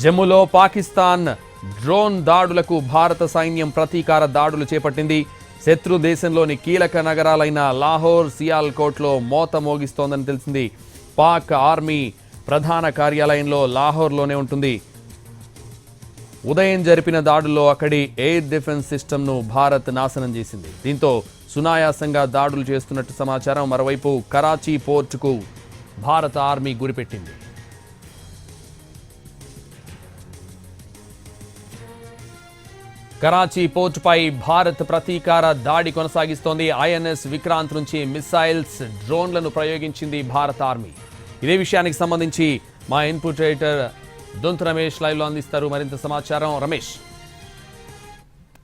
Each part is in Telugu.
జమ్మూలో పాకిస్తాన్ డ్రోన్ దాడులకు భారత సైన్యం ప్రతీకార దాడులు చేపట్టింది. శత్రు దేశంలోని కీలక నగరాలైన లాహోర్ సియాల్కోట్లో మోత మోగిస్తోందని తెలిసింది. పాక్ ఆర్మీ ప్రధాన కార్యాలయంలో లాహోర్లోనే ఉంటుంది. ఉదయం జరిపిన దాడుల్లో అక్కడి ఎయిర్ డిఫెన్స్ సిస్టమ్ను భారత్ నాశనం చేసింది. దీంతో సునాయాసంగా దాడులు చేస్తున్నట్టు సమాచారం. మరోవైపు కరాచీ పోర్టుకు భారత ఆర్మీ గురిపెట్టింది. కరాచీ పోర్టుపై భారత్ ప్రతీకార దాడి కొనసాగిస్తోంది. ఐఎన్ఎస్ విక్రాంత్ నుంచి మిసైల్స్ డ్రోన్లను ప్రయోగించింది భారత ఆర్మీ. ఇదే విషయానికి సంబంధించి మా ఇన్పుట్ రేటర్ దొంతు రమేష్ లైవ్లో అందిస్తారు. మరింత సమాచారం రమేష్.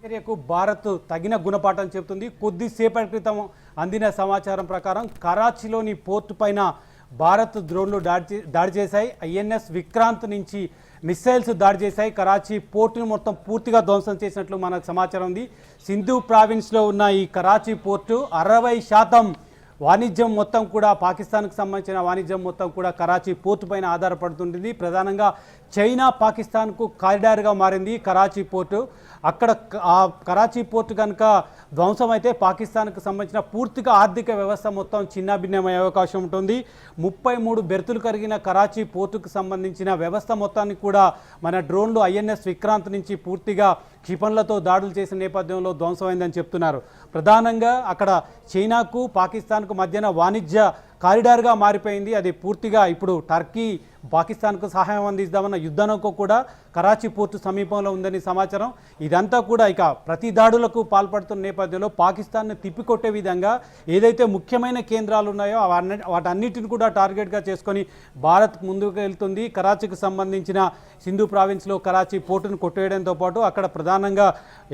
చర్యకు భారత్ తగిన గుణపాఠం చెబుతుంది. కొద్దిసేపటి క్రితం అందిన సమాచారం ప్రకారం కరాచీలోని పోర్టు పైన భారత్ డ్రోన్లు దాడి దాడి చేశాయి. ఐఎన్ఎస్ విక్రాంత్ నుంచి మిస్సైల్స్ దాడి చేశాయి. కరాచీ పోర్టును మొత్తం పూర్తిగా ధ్వంసం చేసినట్లు మనకు సమాచారం ఉంది. సింధు ప్రావిన్స్లో ఉన్న ఈ కరాచీ పోర్టు అరవై శాతం వాణిజ్యం మొత్తం కూడా పాకిస్తాన్కి సంబంధించిన వాణిజ్యం మొత్తం కూడా కరాచీ పోర్టు పైన ఆధారపడుతుంటుంది. ప్రధానంగా చైనా పాకిస్తాన్కు కారిడార్గా మారింది కరాచీ పోర్టు. అక్కడ ఆ కరాచీ పోర్టు కనుక ధ్వంసం అయితే పాకిస్తాన్కు సంబంధించిన పూర్తిగా ఆర్థిక వ్యవస్థ మొత్తం చిన్నాభిన్నమయ్యే అవకాశం ఉంటుంది. ముప్పై మూడు బెర్తులు కరిగిన కరాచీ పోర్టుకు సంబంధించిన వ్యవస్థ మొత్తాన్ని కూడా మన డ్రోన్లు ఐఎన్ఎస్ విక్రాంత్ నుంచి పూర్తిగా క్షిపణులతో దాడులు చేసిన నేపథ్యంలో ధ్వంసమైందని చెప్తున్నారు. ప్రధానంగా అక్కడ చైనాకు పాకిస్తాన్కు మధ్యన వాణిజ్య కారిడార్గా మారిపోయింది. అది పూర్తిగా ఇప్పుడు టర్కీ పాకిస్తాన్కు సహాయం అందిద్దామన్న యుద్ధనౌక కూడా కరాచీ పోర్టు సమీపంలో ఉందని సమాచారం. ఇదంతా కూడా ఇక ప్రతి దాడులకు పాల్పడుతున్న నేపథ్యంలో పాకిస్తాన్ను తిప్పికొట్టే విధంగా ఏదైతే ముఖ్యమైన కేంద్రాలు ఉన్నాయో వాటన్నిటిని కూడా టార్గెట్గా చేసుకొని భారత్ ముందుకు వెళ్తుంది. కరాచీకి సంబంధించిన సింధు ప్రావిన్స్లో కరాచీ పోర్టును కొట్టేయడంతో పాటు అక్కడ ప్రధానంగా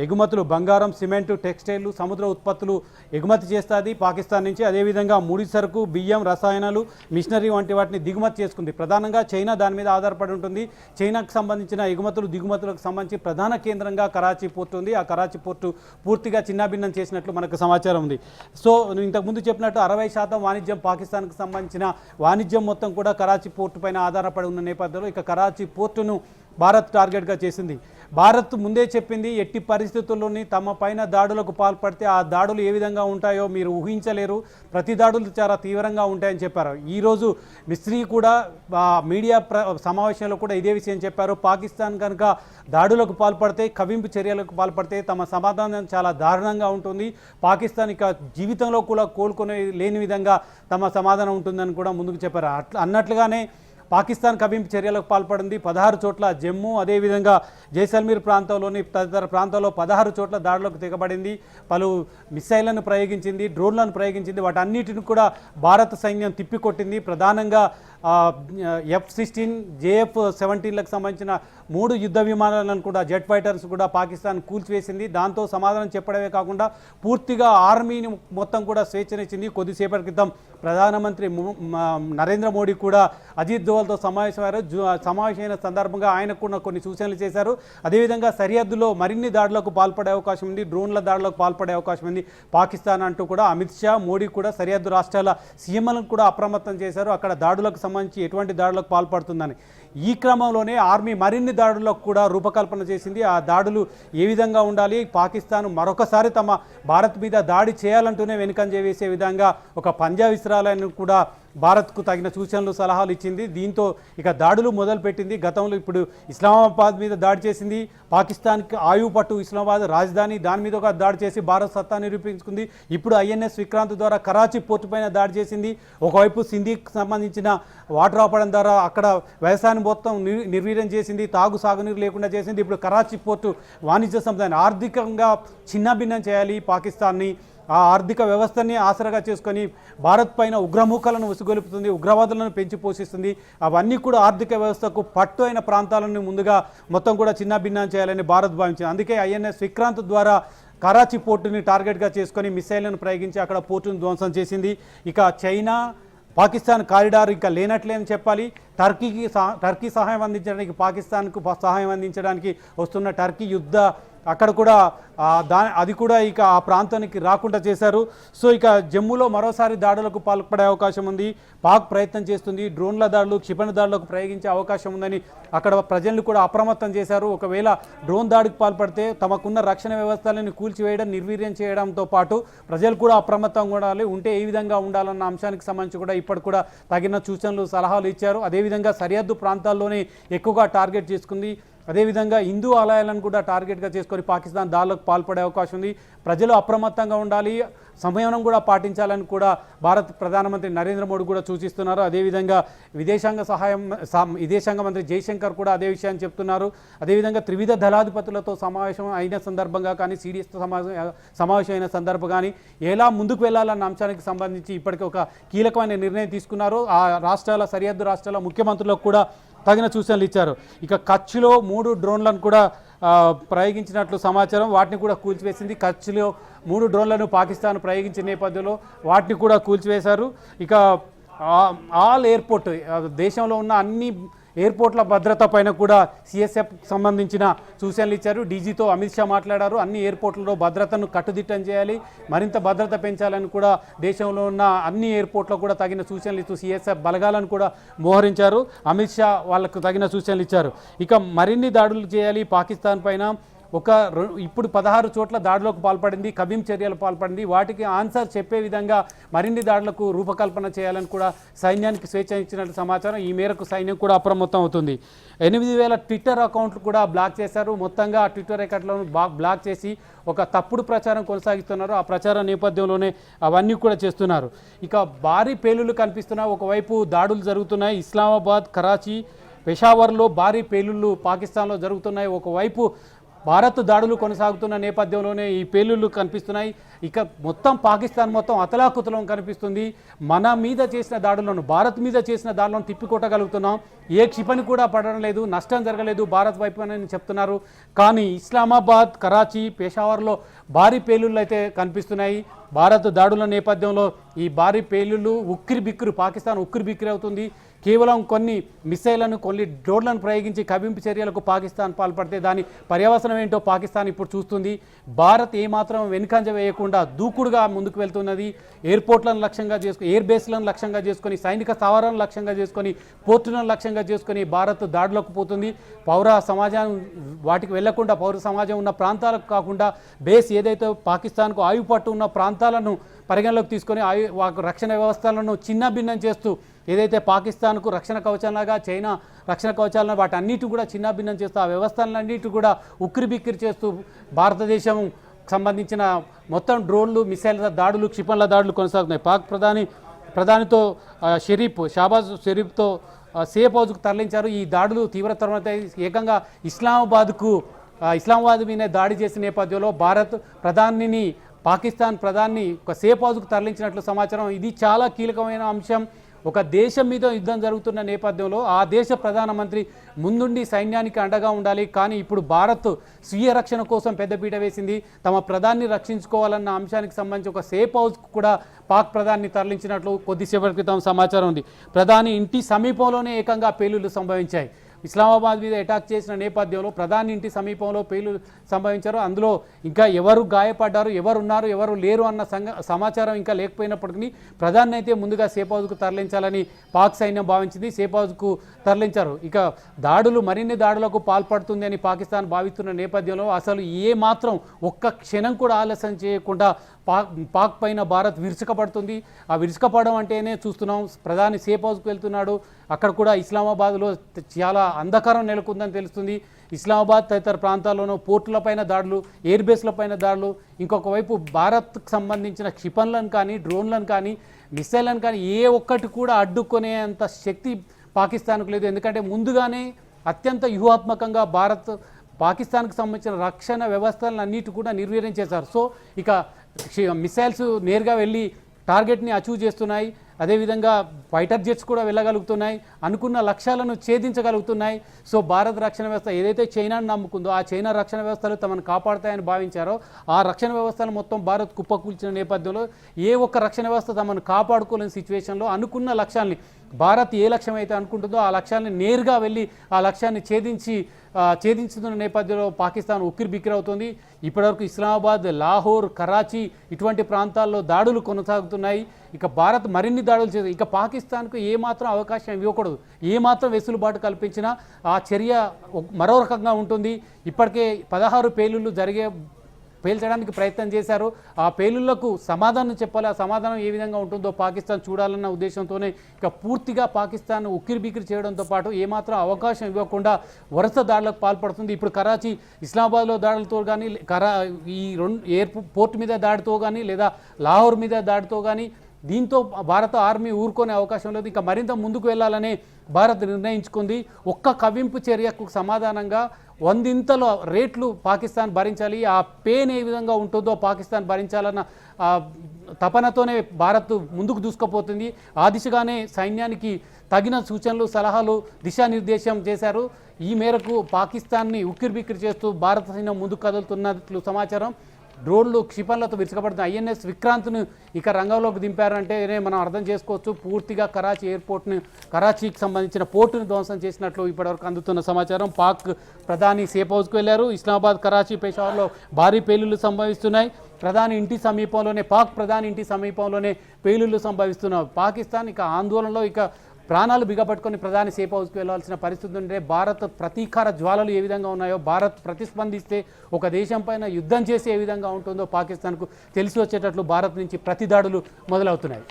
ఎగుమతులు బంగారం సిమెంటు టెక్స్టైల్ సముద్ర ఉత్పత్తులు ఎగుమతి చేస్తుంది పాకిస్తాన్ నుంచి. అదేవిధంగా ముడి సరుకు బియ్యం రసాయనాలు మిషనరీ వంటి వాటిని దిగుమతి చేసుకుంది. ప్రధానంగా చైనా దాని మీద ఆధారపడి ఉంటుంది. చైనాకు సంబంధించిన ఎగుమతులు దిగుమతులకు సంబంధించి ప్రధాన కేంద్రంగా కరాచీ పోర్టు ఉంది. ఆ కరాచీ పోర్టు పూర్తిగా చిన్నాభిన్నం చేసినట్లు మనకు సమాచారం ఉంది. సో ఇంతకుముందు చెప్పినట్టు అరవై శాతం వాణిజ్యం పాకిస్తాన్కు సంబంధించిన వాణిజ్యం మొత్తం కూడా కరాచీ పోర్టు పైన ఆధారపడి ఉన్న నేపథ్యంలో ఇక కరాచీ పోర్టును భారత్ టార్గెట్గా చేసింది. భారత్ ముందే చెప్పింది ఎట్టి పరిస్థితుల్లోని తమ పైన దాడులకు పాల్పడితే ఆ దాడులు ఏ విధంగా ఉంటాయో మీరు ఊహించలేరు. ప్రతి దాడులు చాలా తీవ్రంగా ఉంటాయని చెప్పారు. ఈరోజు మిస్త్రీ కూడా మీడియా ప్ర సమావేశంలో కూడా ఇదే విషయం చెప్పారు. పాకిస్తాన్ కనుక దాడులకు పాల్పడితే కవింపు చర్యలకు పాల్పడితే తమ సమాధానం చాలా దారుణంగా ఉంటుంది. పాకిస్తాన్ ఇక జీవితంలో కూడా కోలుకునే లేని విధంగా తమ సమాధానం ఉంటుందని కూడా ముందుకు చెప్పారు. అట్లా అన్నట్లుగానే పాకిస్తాన్ కవింపు చర్యలకు పాల్పడింది. పదహారు చోట్ల జమ్మూ అదేవిధంగా జైసల్మీర్ ప్రాంతంలోని తదితర ప్రాంతాల్లో పదహారు చోట్ల దాడులకు తెగబడింది. పలు మిసైళ్ళను ప్రయోగించింది డ్రోన్లను ప్రయోగించింది. వాటన్నిటిని కూడా భారత సైన్యం తిప్పికొట్టింది. ప్రధానంగా ఎఫ్ సిక్స్టీన్ జేఎఫ్ సెవెంటీన్లకు సంబంధించిన మూడు యుద్ధ విమానాలను కూడా జెట్ ఫైటర్స్ కూడా పాకిస్తాన్ కూల్చివేసింది. దాంతో సమాధానం చెప్పడమే కాకుండా పూర్తిగా ఆర్మీని మొత్తం కూడా స్వేచ్ఛనిచ్చింది. కొద్దిసేపటి క్రితం ప్రధానమంత్రి ము- నరేంద్ర మోడీ కూడా అజిత్ దోవల్తో సమావేశమయ్యారు. సమావేశమైన సందర్భంగా ఆయన కూడా కొన్ని సూచనలు చేశారు. అదేవిధంగా సరిహద్దులో మరిన్ని దాడులకు పాల్పడే అవకాశం ఉంది. డ్రోన్ల దాడులకు పాల్పడే అవకాశం ఉంది. పాకిస్తాన్ అంటూ కూడా అమిత్ షా మోడీ కూడా సరిహద్దు రాష్ట్రాల సీఎంలను కూడా అప్రమత్తం చేశారు. అక్కడ దాడులకు సంబంధించి ఎటువంటి దాడులకు పాల్పడుతుందని. ఈ క్రమంలోనే ఆర్మీ మరిన్ని దాడులకు కూడా రూపకల్పన చేసింది. ఆ దాడులు ఏ విధంగా ఉండాలి? పాకిస్తాన్ మరొకసారి తమ భారత్ మీద దాడి చేయాలంటూనే వెనుకంజ వేసే విధంగా ఒక పంజా విసిరాలని కూడా భారత్కు తగిన సూచనలు సలహాలు ఇచ్చింది. దీంతో ఇక దాడులు మొదలుపెట్టింది. గతంలో ఇప్పుడు ఇస్లామాబాద్ మీద దాడి చేసింది. పాకిస్తాన్కి ఆయువు పట్టు ఇస్లామాబాద్ రాజధాని. దాని మీద ఒక దాడి చేసి భారత్ సత్తా నిరూపించుకుంది. ఇప్పుడు ఐఎన్ఎస్ విక్రాంత్ ద్వారా కరాచీ పోర్టు పైన దాడి చేసింది. ఒకవైపు సింధీకి సంబంధించిన వాటర్ ఆపడం ద్వారా అక్కడ వ్యవసాయాన్ని మొత్తం నిర్వీర్యం చేసింది. తాగు సాగునీరు లేకుండా చేసింది. ఇప్పుడు కరాచీ పోర్టు వాణిజ్య సంస్థ. ఆర్థికంగా చిన్నభిన్నం చేయాలి పాకిస్తాన్ని. ఆ ఆర్థిక వ్యవస్థని ఆసరాగా చేసుకొని భారత్ పైన ఉగ్రమూకలను ఉసుగొలుపుతుంది ఉగ్రవాదులను పెంచి పోషిస్తుంది. అవన్నీ కూడా ఆర్థిక వ్యవస్థకు పట్టు అయిన ప్రాంతాలను ముందుగా మొత్తం కూడా చిన్నభిన్నం చేయాలని భారత్ భావించింది. అందుకే ఐఎన్ఎస్ విక్రాంత్ ద్వారా కరాచీ పోర్టుని టార్గెట్గా చేసుకొని మిసైళ్ళను ప్రయోగించి అక్కడ పోర్టును ధ్వంసం చేసింది. ఇక చైనా పాకిస్తాన్ కారిడార్ ఇంకా లేనట్లే అని చెప్పాలి. టర్కీకి టర్కీ సహాయం అందించడానికి పాకిస్తాన్కు సహాయం అందించడానికి వస్తున్న టర్కీ యుద్ధ అక్కడ కూడా దా అది కూడా ఇక ఆ ప్రాంతానికి రాకుండా చేశారు. సో ఇక జమ్మూలో మరోసారి దాడులకు పాల్పడే అవకాశం ఉంది. పాక్ ప్రయత్నం చేస్తుంది. డ్రోన్ల దాడులు క్షిపణి దాడులకు ప్రయోగించే అవకాశం ఉందని అక్కడ ప్రజలను కూడా అప్రమత్తం చేశారు. ఒకవేళ డ్రోన్ దాడికి పాల్పడితే తమకున్న రక్షణ వ్యవస్థలను కూల్చివేయడం నిర్వీర్యం చేయడంతో పాటు ప్రజలు కూడా అప్రమత్తంగా ఉండాలి. ఉంటే ఏ విధంగా ఉండాలన్న అంశానికి సంబంధించి కూడా ఇప్పటి కూడా తగిన సూచనలు సలహాలు ఇచ్చారు. అదే అదేవిధంగా సరిహద్దు ప్రాంతాల్లోనే ఎక్కువగా టార్గెట్ చేసుకుంది. అదేవిధంగా హిందూ ఆలయాలను కూడా టార్గెట్గా చేసుకొని పాకిస్తాన్ దాడులకు పాల్పడే అవకాశం ఉంది. ప్రజలు అప్రమత్తంగా ఉండాలి. సంయమనం కూడా పాటించాలని కూడా భారత ప్రధానమంత్రి నరేంద్ర మోడీ కూడా సూచిస్తున్నారు. అదేవిధంగా విదేశాంగ సహాయం విదేశాంగ మంత్రి జయశంకర్ కూడా అదే విషయాన్ని చెప్తున్నారు. అదేవిధంగా త్రివిధ దళాధిపతులతో సమావేశం అయిన సందర్భంగా కానీ సిడిఎస్తో సమావేశం సమావేశం అయిన సందర్భం కానీ ఎలా ముందుకు వెళ్ళాలన్న అంశానికి సంబంధించి ఇప్పటికే ఒక కీలకమైన నిర్ణయం తీసుకున్నారు. ఆ రాష్ట్రాల సరిహద్దు రాష్ట్రాల ముఖ్యమంత్రులకు కూడా తగిన సూచనలు ఇచ్చారు. ఇక కచ్లో మూడు డ్రోన్లను కూడా ప్రయోగించినట్లు సమాచారం. వాటిని కూడా కూల్చివేసింది. కచ్లో మూడు డ్రోన్లను పాకిస్తాన్ ప్రయోగించిన నేపథ్యంలో వాటిని కూడా కూల్చివేశారు. ఇక ఆ- ఆల్ ఎయిర్పోర్ట్ దేశంలో ఉన్న అన్ని ఎయిర్పోర్ట్ల భద్రత పైన కూడా సిఎస్ఎఫ్ సంబంధించిన సూచనలు ఇచ్చారు. డీజీతో అమిత్ షా మాట్లాడారు. అన్ని ఎయిర్పోర్ట్లలో భద్రతను కట్టుదిట్టం చేయాలి. మరింత భద్రత పెంచాలని కూడా దేశంలో ఉన్న అన్ని ఎయిర్పోర్ట్లో కూడా తగిన సూచనలు ఇస్తూ సిఎస్ఎఫ్ బలగాలను కూడా మోహరించారు. అమిత్ షా వాళ్ళకు తగిన సూచనలు ఇచ్చారు. ఇక మరిన్ని దాడులు చేయాలి పాకిస్తాన్ పైన. ఒక ఇప్పుడు పదహారు చోట్ల దాడులకు పాల్పడింది కబీం చర్యలు పాల్పడింది. వాటికి ఆన్సర్ చెప్పే విధంగా మరిన్ని దాడులకు రూపకల్పన చేయాలని కూడా సైన్యానికి స్వేచ్ఛ ఇచ్చినట్టు సమాచారం. ఈ మేరకు సైన్యం కూడా అప్రమత్తం అవుతుంది. ఎనిమిది వేల ట్విట్టర్ అకౌంట్లు కూడా బ్లాక్ చేశారు. మొత్తంగా ఆ ట్విట్టర్ అకౌంట్లను బా బ్లాక్ చేసి ఒక తప్పుడు ప్రచారం కొనసాగిస్తున్నారు. ఆ ప్రచారం నేపథ్యంలోనే అవన్నీ కూడా చేస్తున్నారు. ఇక భారీ పేలుళ్ళు కనిపిస్తున్న ఒకవైపు దాడులు జరుగుతున్నాయి. ఇస్లామాబాద్ కరాచీ పెషావర్లో భారీ పేలుళ్ళు పాకిస్తాన్లో జరుగుతున్నాయి. ఒకవైపు భారత్ దాడులు కొనసాగుతున్న నేపథ్యంలోనే ఈ పేలుళ్ళు కనిపిస్తున్నాయి. ఇక మొత్తం పాకిస్తాన్ మొత్తం అతలాకుతలం కనిపిస్తుంది. మన మీద చేసిన దాడులను భారత్ మీద చేసిన దాడులను తిప్పికొట్టగలుగుతున్నాం. ఏ క్షిపణి కూడా పడడం లేదు నష్టం జరగలేదు భారత్ వైపు అని చెప్తున్నారు. కానీ ఇస్లామాబాద్ కరాచీ పెషావర్లో భారీ పేలుళ్ళు అయితే కనిపిస్తున్నాయి. భారత్ దాడుల నేపథ్యంలో ఈ భారీ పేలుళ్ళు ఉక్కిరి బిక్కిరి పాకిస్తాన్ ఉక్కిరి బిక్కిరి అవుతుంది. కేవలం కొన్ని మిసైళ్ళను కొన్ని డ్రోన్లను ప్రయోగించి కవింపు చర్యలకు పాకిస్తాన్ పాల్పడితే దాని పర్యవసనం ఏంటో పాకిస్తాన్ ఇప్పుడు చూస్తుంది. భారత్ ఏమాత్రం వెనుకంజ వేయకుండా దూకుడుగా ముందుకు వెళ్తున్నది. ఎయిర్పోర్ట్లను లక్ష్యంగా చేసుకుని ఎయిర్ బేస్లను లక్ష్యంగా చేసుకొని సైనిక స్థావరాలను లక్ష్యంగా చేసుకొని పోర్టులను లక్ష్యంగా చేసుకొని భారత్ దాడులకు పోతుంది. పౌర సమాజం వాటికి వెళ్ళకుండా పౌర సమాజం ఉన్న ప్రాంతాలకు కాకుండా బేస్ ఏదైతే పాకిస్తాన్కు ఆయుపట్టు ఉన్న ప్రాంతాలను పరిగణలోకి తీసుకొని ఆయు రక్షణ వ్యవస్థలను చిన్న భిన్నం చేస్తూ ఏదైతే పాకిస్తాన్కు రక్షణ కవచాలగా చైనా రక్షణ కవచాలను వాటి అన్నిటి కూడా చిన్నాభిన్నం చేస్తూ ఆ వ్యవస్థలన్నిటి కూడా ఉక్కిరి బిక్కిరి చేస్తూ భారతదేశం సంబంధించిన మొత్తం డ్రోన్లు మిసైల్ దాడులు క్షిపణుల దాడులు కొనసాగుతున్నాయి. పాక్ ప్రధాని ప్రధానితో షరీఫ్ షాబాజ్ షరీఫ్తో సేఫ్ హౌజ్కు తరలించారు. ఈ దాడులు తీవ్రతరమైతే ఏకంగా ఇస్లామాబాద్కు ఇస్లామాబాద్ మీద దాడి చేసిన నేపథ్యంలో భారత్ ప్రధానిని పాకిస్తాన్ ప్రధాని ఒక సేఫ్ హౌజ్కు తరలించినట్లు సమాచారం. ఇది చాలా కీలకమైన అంశం. ఒక దేశం మీద యుద్ధం జరుగుతున్న నేపథ్యంలో ఆ దేశ ప్రధానమంత్రి ముందుండి సైన్యానికి అండగా ఉండాలి. కానీ ఇప్పుడు భారత్ స్వీయ రక్షణ కోసం పెద్దపీట వేసింది. తమ ప్రధాన్ని రక్షించుకోవాలన్న అంశానికి సంబంధించి ఒక సేఫ్ హౌస్ కూడా పాక్ ప్రధాని తరలించినట్లు కొద్దిసేపటి క్రితం సమాచారం ఉంది. ప్రధాని ఇంటి సమీపంలోనే ఏకంగా పేలుళ్ళు సంభవించాయి. ఇస్లామాబాద్ మీద అటాక్ చేసిన నేపథ్యంలో ప్రధాని ఇంటి సమీపంలో పేలు సంభవించారు. అందులో ఇంకా ఎవరు గాయపడ్డారు ఎవరు ఉన్నారు ఎవరు లేరు అన్న సమాచారం ఇంకా లేకపోయినప్పటికీ ప్రధాని అయితే ముందుగా సేఫ్ హౌస్కు తరలించాలని పాక్ సైన్యం భావించింది. సేఫ్ హౌస్కు తరలించారు. ఇక దాడులు మరిన్ని దాడులకు పాల్పడుతుంది అని పాకిస్తాన్ భావిస్తున్న నేపథ్యంలో అసలు ఏ మాత్రం ఒక్క క్షణం కూడా ఆలస్యం చేయకుండా పాక్ పాక్ పైన భారత్ విరుచుకపడుతుంది. ఆ విరుచుకపడడం అంటేనే చూస్తున్నాం ప్రధాని సేఫ్ హౌస్కి వెళ్తున్నాడు. అక్కడ కూడా ఇస్లామాబాద్లో చాలా అంధకారం నెలకొందని తెలుస్తుంది. ఇస్లామాబాద్ తదితర ప్రాంతాల్లోనూ పోర్టులపైన దాడులు ఎయిర్ బేస్లపైన దాడులు ఇంకొక వైపు భారత్కు సంబంధించిన క్షిపణులను కానీ డ్రోన్లను కానీ మిసైళ్ళను కానీ ఏ ఒక్కటి కూడా అడ్డుకునే అంత శక్తి పాకిస్తాన్కు లేదు. ఎందుకంటే ముందుగానే అత్యంత వ్యూహాత్మకంగా భారత్ పాకిస్తాన్కి సంబంధించిన రక్షణ వ్యవస్థలను అన్నిటి కూడా నిర్వీర్యం చేశారు. సో ఇక మిసైల్స్ నేరుగా వెళ్ళి టార్గెట్ని అచీవ్ చేస్తున్నాయి. అదేవిధంగా ఫైటర్ జెట్స్ కూడా వెళ్ళగలుగుతున్నాయి. అనుకున్న లక్ష్యాలను ఛేదించగలుగుతున్నాయి. సో భారత రక్షణ వ్యవస్థ ఏదైతే చైనాను నమ్ముకుందో ఆ చైనా రక్షణ వ్యవస్థలు తమను కాపాడతాయని భావించారో ఆ రక్షణ వ్యవస్థలు మొత్తం భారత్ కుప్పకూల్చిన నేపథ్యంలో ఏ ఒక్క రక్షణ వ్యవస్థ తమను కాపాడుకోలేని సిచ్యువేషన్లో అనుకున్న లక్ష్యాల్ని భారత్ ఏ లక్ష్యం అయితే అనుకుంటుందో ఆ లక్ష్యాన్ని నేరుగా వెళ్ళి ఆ లక్ష్యాన్ని ఛేదించి ఛేదించుతున్న నేపథ్యంలో పాకిస్తాన్ ఉక్కిరి బిక్కిరి అవుతుంది. ఇప్పటివరకు ఇస్లామాబాద్ లాహోర్ కరాచీ ఇటువంటి ప్రాంతాల్లో దాడులు కొనసాగుతున్నాయి. ఇక భారత్ మరిన్ని దాడులు చేస్తుంది ఇక పాకిస్తాన్కు ఏమాత్రం అవకాశం ఇవ్వకూడదు. ఏమాత్రం వెసులుబాటు కల్పించినా ఆ చర్య మరో రకంగా ఉంటుంది. ఇప్పటికే పదహారు పేలుళ్ళు జరిగే పేల్చడానికి ప్రయత్నం చేశారు. ఆ పేలుళ్ళకు సమాధానం చెప్పాలి. ఆ సమాధానం ఏ విధంగా ఉంటుందో పాకిస్తాన్ చూడాలన్న ఉద్దేశంతోనే ఇక పూర్తిగా పాకిస్తాన్ ఉక్కిరి బిక్కిరి చేయడంతో పాటు ఏమాత్రం అవకాశం ఇవ్వకుండా వరుస దాడులకు పాల్పడుతుంది. ఇప్పుడు కరాచీ ఇస్లామాబాద్లో దాడులతో కానీ కరా ఈ రెండు ఎయిర్పోర్ట్ మీద దాడితో కానీ లేదా లాహోర్ మీద దాడితో కానీ దీంతో భారత ఆర్మీ ఊరుకునే అవకాశం లేదు. ఇంకా మరింత ముందుకు వెళ్ళాలని భారత్ నిర్ణయించుకుంది. ఒక్క కవింపు చర్యకు సమాధానంగా వందింతల రేట్లు పాకిస్తాన్ భరించాలి ఆ పెయిన్ ఏ విధంగా ఉంటుందో పాకిస్తాన్ భరించాలన్న తపనతోనే భారత్ ముందుకు దూసుకుపోతుంది. ఆ దిశగానే సైన్యానికి తగిన సూచనలు సలహాలు దిశానిర్దేశం చేశారు. ఈ మేరకు పాకిస్తాన్ని ఉక్కిరిబిక్కిరి చేస్తూ భారత సైన్యం ముందుకు కదులుతున్నట్లు సమాచారం. డ్రోన్లు క్షిపణులతో విరుచుకపడుతున్న ఐఎన్ఎస్ విక్రాంత్ను ఇక రంగంలోకి దింపారంటేనే మనం అర్థం చేసుకోవచ్చు. పూర్తిగా కరాచీ ఎయిర్పోర్ట్ను కరాచీకి సంబంధించిన పోర్టును ధ్వంసం చేసినట్లు ఇప్పటివరకు అందుతున్న సమాచారం. పాక్ ప్రధాని సేఫ్ హౌస్కు వెళ్ళారు. ఇస్లామాబాద్ కరాచీ పెషావర్లో భారీ పేలుళ్ళు సంభవిస్తున్నాయి. ప్రధాని ఇంటి సమీపంలోనే పాక్ ప్రధాని ఇంటి సమీపంలోనే పేలుళ్ళు సంభవిస్తున్నాయి. పాకిస్తాన్ ఇక ఆందోళనలో ఇక ప్రాణాలు బిగపట్టుకొని ప్రధాని సేఫ్ హౌస్కి వెళ్ళాల్సిన పరిస్థితి ఉంటే భారత్ ప్రతీకార జ్వాలలు ఏ విధంగా ఉన్నాయో భారత్ ప్రతిస్పందిస్తే ఒక దేశం పైన యుద్ధం చేసి ఏ విధంగా ఉంటుందో పాకిస్తాన్కు తెలిసి వచ్చేటట్లు భారత్ నుంచి ప్రతిదాడులు మొదలవుతున్నాయి.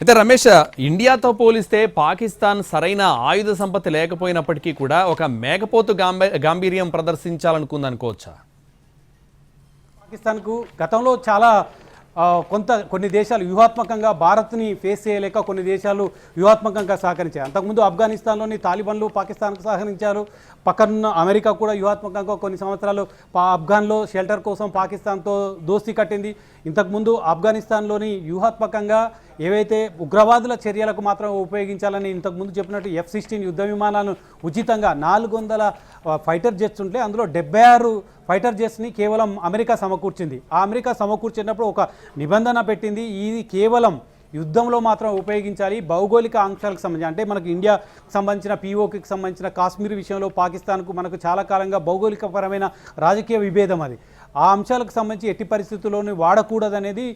అయితే రమేష్ ఇండియాతో పోలిస్తే పాకిస్తాన్ సరైన ఆయుధ సంపత్తి లేకపోయినప్పటికీ కూడా ఒక మేకపోతు గాంభీ గాంభీర్యం ప్రదర్శించాలనుకుందనుకోవచ్చా? పాకిస్తాన్కు గతంలో చాలా కొంత కొన్ని దేశాలు వ్యూహాత్మకంగా భారత్ని ఫేస్ చేయలేక కొన్ని దేశాలు వ్యూహాత్మకంగా సహకరించాయి. అంతకుముందు ఆఫ్ఘనిస్తాన్లోని తాలిబాన్లు పాకిస్తాన్కు సహకరించారు. పక్కనున్న అమెరికా కూడా వ్యూహాత్మకంగా కొన్ని సంవత్సరాలు పా ఆఫ్ఘన్లో షెల్టర్ కోసం పాకిస్తాన్తో దోస్తీ కట్టింది. ఇంతకుముందు ఆఫ్ఘనిస్తాన్లోని వ్యూహాత్మకంగా ఏవైతే ఉగ్రవాదుల చర్యలకు మాత్రం ఉపయోగించాలని ఇంతకుముందు చెప్పినట్టు ఎఫ్ సిక్స్టీన్ యుద్ధ విమానాలను ఉచితంగా నాలుగు వందల ఫైటర్ జెట్స్ ఉంటే అందులో డెబ్బై ఆరు ఫైటర్ జెట్స్ని కేవలం అమెరికా సమకూర్చింది. ఆ అమెరికా సమకూర్చినప్పుడు ఒక నిబంధన పెట్టింది. ఇది కేవలం యుద్ధంలో మాత్రం ఉపయోగించాలి. భౌగోళిక అంశాలకు సంబంధించి అంటే మనకు ఇండియాకి సంబంధించిన పీఓకి సంబంధించిన కాశ్మీర్ విషయంలో పాకిస్తాన్కు మనకు చాలా కాలంగా భౌగోళికపరమైన రాజకీయ విభేదం అది. ఆ అంశాలకు సంబంధించి ఎట్టి పరిస్థితుల్లోనూ వాడకూడదనేది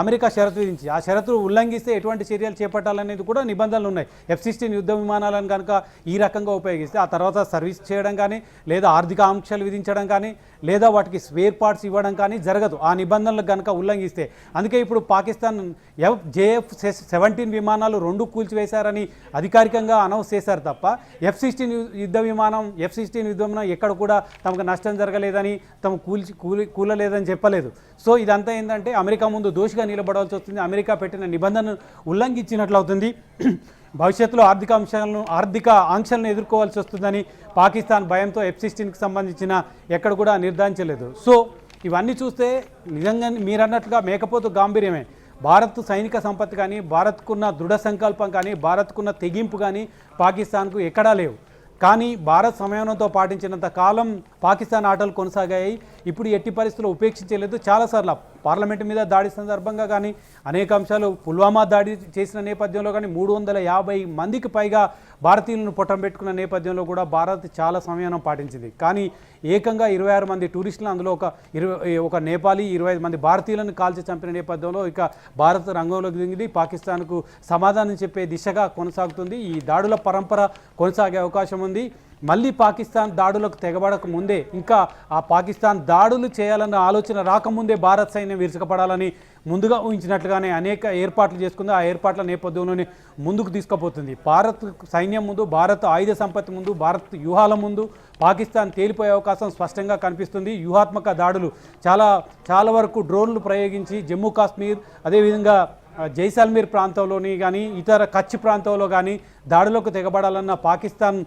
అమెరికా షరతు విధించి ఆ షరతు ఉల్లంఘిస్తే ఎటువంటి చర్యలు చేపట్టాలనేది కూడా నిబంధనలు ఉన్నాయి. ఎఫ్ సిక్స్టీన్ యుద్ధ విమానాలను కనుక ఈ రకంగా ఉపయోగిస్తే ఆ తర్వాత సర్వీస్ చేయడం కానీ లేదా ఆర్థిక ఆంక్షలు విధించడం కానీ లేదా వాటికి స్వేర్ పార్ట్స్ ఇవ్వడం కానీ జరగదు. ఆ నిబంధనలు కనుక ఉల్లంఘిస్తే. అందుకే ఇప్పుడు పాకిస్తాన్ ఎఫ్ జేఎఫ్ సెవెంటీన్ విమానాలు రెండు కూల్చివేశారని అధికారికంగా అనౌన్స్ చేశారు తప్ప ఎఫ్ సిక్స్టీన్ యుద్ధ విమానం ఎఫ్ సిక్స్టీన్ యుద్ధ విమానం ఎక్కడ కూడా తమకు నష్టం జరగలేదని తమ కూల్చి కూలి కూలలేదని చెప్పలేదు. సో ఇదంతా ఏంటంటే అమెరికా ముందు దోషిగా నిలబడాల్సి వస్తుంది. అమెరికా పెట్టిన నిబంధనను ఉల్లంఘించినట్లు అవుతుంది. భవిష్యత్తులో ఆర్థిక అంశాలను ఆర్థిక ఆంక్షలను ఎదుర్కోవాల్సి వస్తుందని పాకిస్తాన్ భయంతో ఎఫ్ సిక్స్టీన్కి సంబంధించిన ఎక్కడ కూడా నిర్ధారించలేదు. సో ఇవన్నీ చూస్తే నిజంగా మీరు అన్నట్లుగా మేకపోతు గాంభీర్యమే. భారత్ సైనిక సంపత్తి కానీ భారత్కున్న దృఢ సంకల్పం కానీ భారత్కున్న తెగింపు కానీ పాకిస్తాన్కు ఎక్కడా లేవు. కానీ భారత్ సంయమనంతో పాటించినంత కాలం పాకిస్తాన్ ఆటలు కొనసాగాయి. ఇప్పుడు ఎట్టి పరిస్థితుల్లో ఉపేక్షించలేదు. చాలాసార్లు పార్లమెంట్ మీద దాడి సందర్భంగా కానీ అనేక అంశాలు పుల్వామా దాడి చేసిన నేపథ్యంలో కానీ మూడు వందల యాభై మందికి పైగా భారతీయులను పొట్టం పెట్టుకున్న నేపథ్యంలో కూడా భారత్ చాలా సంయమనం పాటించింది. కానీ ఏకంగా ఇరవై ఆరు మంది టూరిస్టులు అందులో ఒక ఇరవై ఒక నేపాలీ ఇరవై ఐదు మంది భారతీయులను కాల్చి చంపిన నేపథ్యంలో ఇక భారత్ రంగంలోకి దిగింది. పాకిస్తాన్కు సమాధానం చెప్పే దిశగా కొనసాగుతుంది. ఈ దాడుల పరంపర కొనసాగే అవకాశం ఉంది. మళ్ళీ పాకిస్తాన్ దాడులకు తెగబడక ముందే ఇంకా ఆ పాకిస్తాన్ దాడులు చేయాలన్న ఆలోచన రాకముందే భారత్ సైన్యం విరుచుకపడాలని ముందుగా ఊహించినట్లుగానే అనేక ఏర్పాట్లు చేసుకుంది. ఆ ఏర్పాట్ల నేపథ్యంలోనే ముందుకు తీసుకుపోతుంది. భారత్ సైన్యం ముందు భారత్ ఆయుధ సంపత్తి ముందు భారత్ వ్యూహాల ముందు పాకిస్తాన్ తేలిపోయే అవకాశం స్పష్టంగా కనిపిస్తుంది. వ్యూహాత్మక దాడులు చాలా చాలా వరకు డ్రోన్లు ప్రయోగించి జమ్మూ కాశ్మీర్ అదేవిధంగా ఆ, జైసాల్మీర్ ప్రాంతంలోని కానీ ఇతర కచ్ ప్రాంతంలో కానీ దాడులకు తెగబడాలన్న పాకిస్తాన్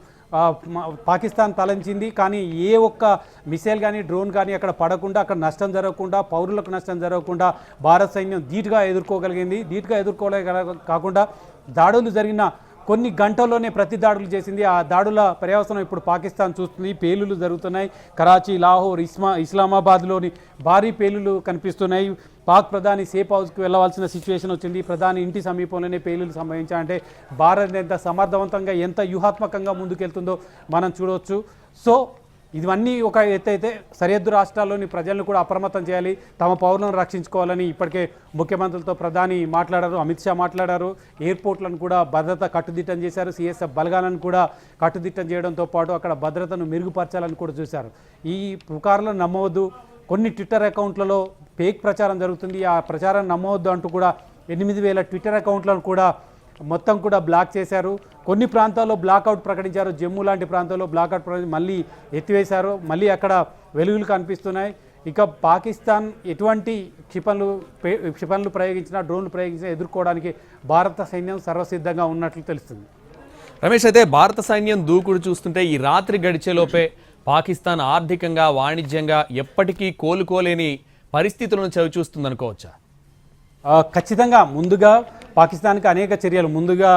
పాకిస్తాన్ తలంచింది కానీ ఏ ఒక్క మిసైల్ కానీ డ్రోన్ కానీ అక్కడ పడకుండా అక్కడ నష్టం జరగకుండా పౌరులకు నష్టం జరగకుండా భారత సైన్యం ధీటుగా ఎదుర్కోగలిగింది. ధీటుగా ఎదుర్కోలే కాకుండా దాడులు జరిగిన కొన్ని గంటల్లోనే ప్రతి దాడులు చేసింది. ఆ దాడుల పర్యవసనం ఇప్పుడు పాకిస్తాన్ చూస్తుంది. పేలులు జరుగుతున్నాయి. కరాచీ లాహోర్ ఇస్మా ఇస్లామాబాద్లోని భారీ పేలులు కనిపిస్తున్నాయి. పాక్ ప్రధాని సేఫ్ హౌస్కి వెళ్ళవలసిన సిచ్యువేషన్ వచ్చింది. ప్రధాని ఇంటి సమీపంలోనే పేలులు సంభవించాయంటే భారత్ ఎంత సమర్థవంతంగా ఎంత వ్యూహాత్మకంగా ముందుకెళ్తుందో మనం చూడవచ్చు సో ఇవన్నీ ఒక ఎత్తైతే సరిహద్దు రాష్ట్రాల్లోని ప్రజలను కూడా అప్రమత్తం చేయాలి. తమ పౌరులను రక్షించుకోవాలని ఇప్పటికే ముఖ్యమంత్రులతో ప్రధాని మాట్లాడారు అమిత్ షా మాట్లాడారు. ఎయిర్పోర్ట్లను కూడా భద్రత కట్టుదిట్టం చేశారు. సిఎస్ఎఫ్ బలగాలను కూడా కట్టుదిట్టం చేయడంతో పాటు అక్కడ భద్రతను మెరుగుపరచాలని కూడా చూశారు. ఈ పుకార్లను నమ్మవద్దు. కొన్ని ట్విట్టర్ అకౌంట్లలో ఫేక్ ప్రచారం జరుగుతుంది. ఆ ప్రచారం నమ్మవద్దు అంటూ కూడా ఎనిమిది వేల ట్విట్టర్ అకౌంట్లను కూడా మొత్తం కూడా బ్లాక్ చేశారు. కొన్ని ప్రాంతాల్లో బ్లాక్అవుట్ ప్రకటించారు. జమ్మూ లాంటి ప్రాంతాల్లో బ్లాక్అవుట్ ప్రకటించి మళ్ళీ ఎత్తివేశారు. మళ్ళీ అక్కడ వెలుగులు కనిపిస్తున్నాయి. ఇక పాకిస్తాన్ ఎటువంటి క్షిపణులు క్షిపణులు ప్రయోగించినా డ్రోన్లు ప్రయోగించినా ఎదుర్కోవడానికి భారత సైన్యం సర్వసిద్ధంగా ఉన్నట్లు తెలుస్తుంది. రమేష్ అయితే భారత సైన్యం దూకుడు చూస్తుంటే ఈ రాత్రి గడిచేలోపే పాకిస్తాన్ ఆర్థికంగా వాణిజ్యంగా ఎప్పటికీ కోలుకోలేని పరిస్థితులను చవిచూస్తుందనుకోవచ్చా? ఖచ్చితంగా ముందుగా పాకిస్తాన్కి అనేక చర్యలు. ముందుగా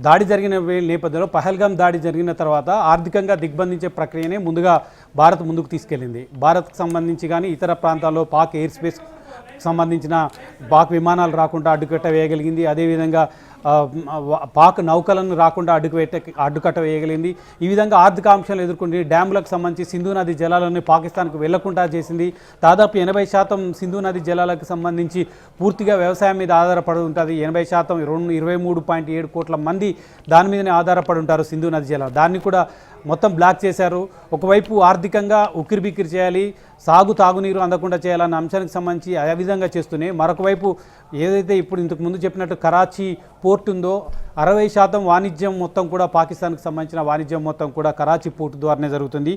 దాడి జరిగిన వే- నేపథ్యంలో పహల్గాం దాడి జరిగిన తర్వాత ఆర్థికంగా దిగ్బంధించే ప్రక్రియనే ముందుగా భారత్ ముందుకు తీసుకెళ్ళింది. భారత్కు సంబంధించి కానీ ఇతర ప్రాంతాల్లో పాక్ ఎయిర్ స్పేస్ సంబంధించిన పాక్ విమానాలు రాకుండా అడ్డుకట్ట వేయగలిగింది అదేవిధంగా పాక్ నౌకలను రాకుండా అడ్డుకు అడ్డుకట్ట వేయగలిగింది. ఈ విధంగా ఆర్థిక అంశాలు ఎదుర్కొంది. డ్యాములకు సంబంధించి సింధు నది జలాలను పాకిస్తాన్కు వెళ్ళకుండా చేసింది. దాదాపు ఎనభై శాతం సింధు నది జలాలకు సంబంధించి పూర్తిగా వ్యవసాయం మీద ఆధారపడి ఉంటుంది. ఎనభై శాతం రెండు ఇరవై మూడు పాయింట్ ఏడు కోట్ల మంది దాని మీదనే ఆధారపడి ఉంటారు సింధు నది జలాలు. దాన్ని కూడా మొత్తం బ్లాక్ చేశారు. ఒకవైపు ఆర్థికంగా ఉక్కిరిబిక్కిరి చేయాలి సాగు తాగునీరు అందకుండా చేయాలన్న అంశానికి సంబంధించి ఆ విధంగా చేస్తూనే మరొక వైపు ఏదైతే ఇప్పుడు ఇంతకు ముందు చెప్పినట్టు కరాచీ పోర్ట్ ఉందో అరవై శాతం వాణిజ్యం మొత్తం కూడా పాకిస్తాన్కి సంబంధించిన వాణిజ్యం మొత్తం కూడా కరాచీ పోర్టు ద్వారానే జరుగుతుంది.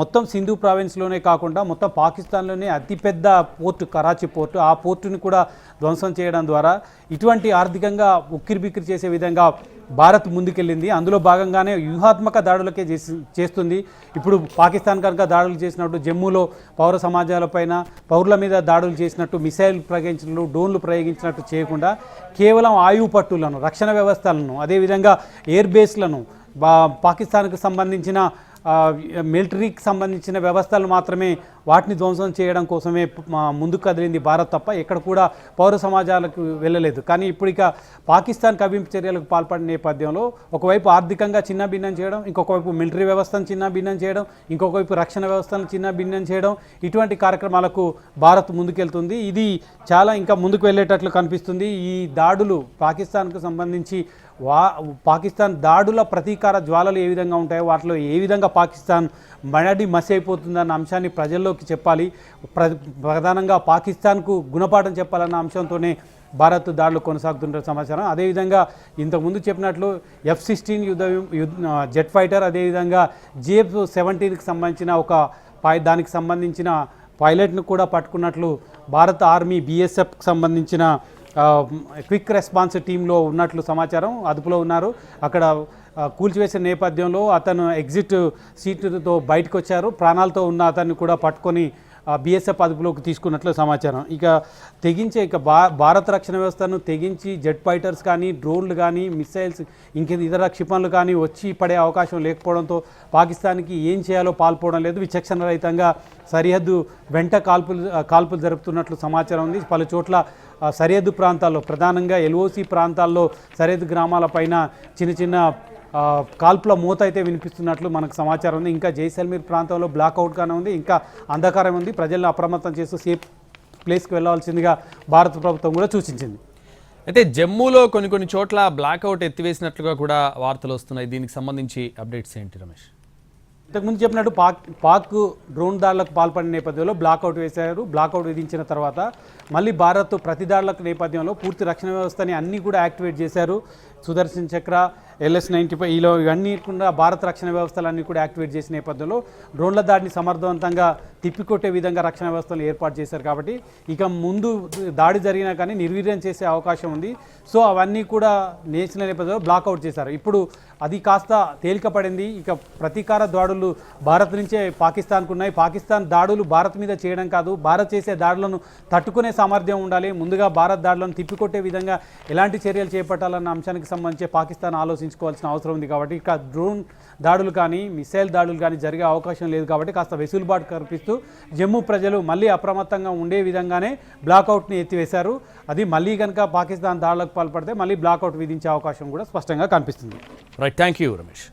మొత్తం సింధు ప్రావిన్స్లోనే కాకుండా మొత్తం పాకిస్తాన్లోనే అతిపెద్ద పోర్టు కరాచీ పోర్టు. ఆ పోర్టుని కూడా ధ్వంసం చేయడం ద్వారా ఇటువంటి ఆర్థికంగా ఉక్కిరిబిక్కిరి చేసే విధంగా భారత్ ముందుకెళ్ళింది. అందులో భాగంగానే వ్యూహాత్మక దాడులకే చేసి చేస్తుంది. ఇప్పుడు పాకిస్తాన్ కనుక దాడులు చేసినట్టు జమ్మూలో పౌర సమాజాలపైన పౌరుల మీద దాడులు చేసినట్టు మిసైల్ ప్రయోగించినట్లు డ్రోన్లు ప్రయోగించినట్టు చేయకుండా కేవలం ఆయువు పట్టులను రక్షణ వ్యవస్థలను అదేవిధంగా ఎయిర్ బేస్లను బా పాకిస్తాన్కు సంబంధించిన మిలిటరీకి సంబంధించిన వ్యవస్థలు మాత్రమే వాటిని ధ్వంసం చేయడం కోసమే మా ముందుకు కదిలింది భారత్ తప్ప ఎక్కడ కూడా పౌర సమాజాలకు వెళ్ళలేదు. కానీ ఇప్పుడు ఇక పాకిస్తాన్ కవింపు చర్యలకు పాల్పడిన నేపథ్యంలో ఒకవైపు ఆర్థికంగా చిన్న భిన్నం చేయడం ఇంకొక వైపు మిలిటరీ వ్యవస్థను చిన్న భిన్నం చేయడం ఇంకొక వైపు రక్షణ వ్యవస్థను చిన్న భిన్నం చేయడం ఇటువంటి కార్యక్రమాలకు భారత్ ముందుకెళ్తుంది. ఇది చాలా ఇంకా ముందుకు వెళ్ళేటట్లు కనిపిస్తుంది. ఈ దాడులు పాకిస్తాన్కు సంబంధించి వా పాకిస్తాన్ దాడుల ప్రతీకార జ్వాలలు ఏ విధంగా ఉంటాయో వాటిలో ఏ విధంగా పాకిస్తాన్ మడడి మసి అయిపోతుందన్న అంశాన్ని ప్రజల్లోకి చెప్పాలి. ప్ర ప్రధానంగా పాకిస్తాన్కు గుణపాఠం చెప్పాలన్న అంశంతోనే భారత్ దాడులు కొనసాగుతున్న సమాచారం. అదేవిధంగా ఇంతకుముందు చెప్పినట్లు ఎఫ్ సిక్స్టీన్ యుద్ధ జెట్ ఫైటర్ అదేవిధంగా జిఎఫ్ సెవెంటీన్కి సంబంధించిన ఒక పై దానికి సంబంధించిన పైలట్ను కూడా పట్టుకున్నట్లు భారత ఆర్మీ బీఎస్ఎఫ్కి సంబంధించిన క్విక్ రెస్పాన్స్ టీంలో ఉన్నట్లు సమాచారం అదుపులో ఉన్నారు. అక్కడ కూల్చివేసిన నేపథ్యంలో అతను ఎగ్జిట్ సీటుతో బయటకు వచ్చారు ప్రాణాలతో ఉన్న అతన్ని కూడా పట్టుకొని బీఎస్ఎఫ్ అదుపులోకి తీసుకున్నట్లు సమాచారం. ఇక తెగించే ఇక భా భారత రక్షణ వ్యవస్థను తెగించి జెట్ ఫైటర్స్ కానీ డ్రోన్లు కానీ మిసైల్స్ ఇంక ఇతర క్షిపణులు కానీ వచ్చి పడే అవకాశం లేకపోవడంతో పాకిస్తాన్కి ఏం చేయాలో పాల్పోవడం లేదు. విచక్షణ రహితంగా సరిహద్దు వెంట కాల్పులు కాల్పులు జరుపుతున్నట్లు సమాచారం ఉంది. పలు చోట్ల సరిహద్దు ప్రాంతాల్లో ప్రధానంగా ఎల్ఓసి ప్రాంతాల్లో సరిహద్దు గ్రామాలపైన చిన్న చిన్న కాల్పుల మూత అయితే వినిపిస్తున్నట్లు మనకు సమాచారం ఉంది. ఇంకా జైసల్మీర్ ప్రాంతంలో బ్లాక్అవుట్గానే ఉంది. ఇంకా అంధకారం ఉంది. ప్రజలను అప్రమత్తం చేస్తూ సేఫ్ ప్లేస్కి వెళ్ళవలసిందిగా భారత ప్రభుత్వం కూడా సూచించింది. అయితే జమ్మూలో కొన్ని కొన్ని చోట్ల బ్లాక్అవుట్ ఎత్తివేసినట్లుగా కూడా వార్తలు వస్తున్నాయి. దీనికి సంబంధించి అప్డేట్స్ ఏంటి రమేష్? ఇంతకుముందు చెప్పినట్టు పాక్ పాక్ డ్రోన్ దాడులకు పాల్పడిన నేపథ్యంలో బ్లాక్అవుట్ వేశారు. బ్లాక్అవుట్ విధించిన తర్వాత మళ్ళీ భారత్ ప్రతి దాడులకు నేపథ్యంలో పూర్తి రక్షణ వ్యవస్థని అన్నీ కూడా యాక్టివేట్ చేశారు. Sudarshan Chakra LS ninety five ఇలా ఇవన్నీ కూడా భారత రక్షణ వ్యవస్థలన్నీ కూడా యాక్టివేట్ చేసిన నేపథ్యంలో డ్రోన్ల దాడిని సమర్థవంతంగా తిప్పికొట్టే విధంగా రక్షణ వ్యవస్థలు ఏర్పాటు చేశారు కాబట్టి ఇక ముందు దాడి జరిగినా కానీ నిర్వీర్యం చేసే అవకాశం ఉంది. సో అవన్నీ కూడా నేసిన నేపథ్యంలో బ్లాక్అవుట్ చేశారు. ఇప్పుడు అది కాస్త తేలిక పడింది ఇక ప్రతీకార దాడులు భారత్ నుంచే పాకిస్తాన్కు ఉన్నాయి. పాకిస్తాన్ దాడులు భారత్ మీద చేయడం కాదు. భారత్ చేసే దాడులను తట్టుకునే సామర్థ్యం ఉండాలి. ముందుగా భారత్ దాడులను తిప్పికొట్టే విధంగా ఎలాంటి చర్యలు చేపట్టాలన్న అంశానికి సంబంధించి పాకిస్తాన్ ఆలోచించారు ఆలోచించుకోవాల్సిన అవసరం ఉంది కాబట్టి ఇక డ్రోన్ దాడులు కానీ మిసైల్ దాడులు కానీ జరిగే అవకాశం లేదు కాబట్టి కాస్త వెసులుబాటు కల్పిస్తూ జమ్మూ ప్రజలు మళ్ళీ అప్రమత్తంగా ఉండే విధంగానే బ్లాకౌట్ని ఎత్తివేశారు. అది మళ్ళీ కనుక పాకిస్తాన్ దాడులకు పాల్పడితే మళ్ళీ బ్లాకౌట్ విధించే అవకాశం కూడా స్పష్టంగా కనిపిస్తుంది. Right thank you Ramesh